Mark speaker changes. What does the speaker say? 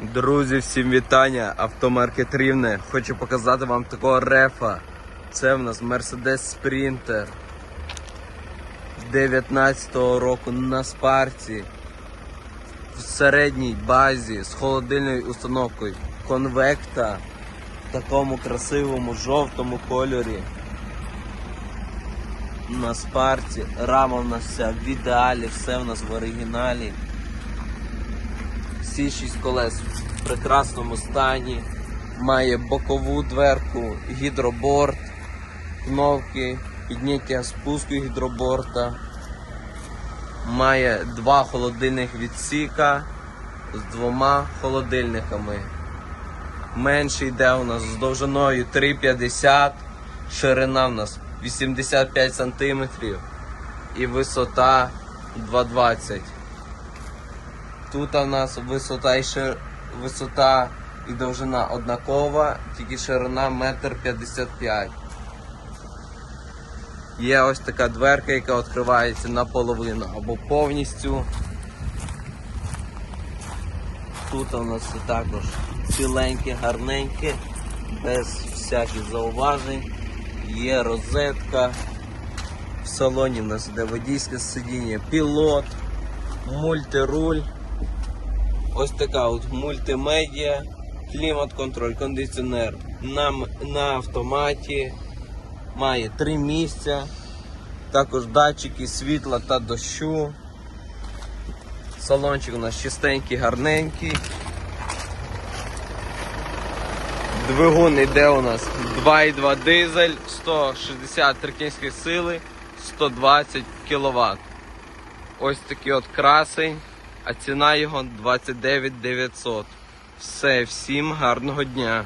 Speaker 1: Друзі, всім вітання! Автомаркет Рівне. Хочу показати вам такого рефа. Це в нас Mercedes Sprinter 19-го року на спарці. В середній базі з холодильною установкою конвекта в такому красивому жовтому кольорі. На спарці. Рама в нас вся в ідеалі, все в нас в оригіналі. Всі шість колес в прекрасному стані. Має бокову дверку, гідроборд, кнопки, підняття спуску гідроборта. Має два холодильних відсіка з двома холодильниками. Менший йде у нас з довжиною 3,50, ширина у нас 85 см і висота 2,20 Тут у нас висота і шир... висота і довжина однакова, тільки ширина метр п'ятдесят п'ять. Є ось така дверка, яка відкривається наполовину або повністю. Тут у нас також ціленьке, гарненьке, без всяких зауважень. Є розетка. В салоні у нас іде водійське сидіння, пілот, мультируль. Ось така от мультимедіа, клімат-контроль, кондиціонер на, на автоматі. Має три місця. Також датчики світла та дощу. Салончик у нас чистенький, гарненький. Двигун іде у нас 2,2 дизель, 163 кінських сили, 120 кВт. Ось такий от красень, а ціна його 29 900. Все, всім гарного дня.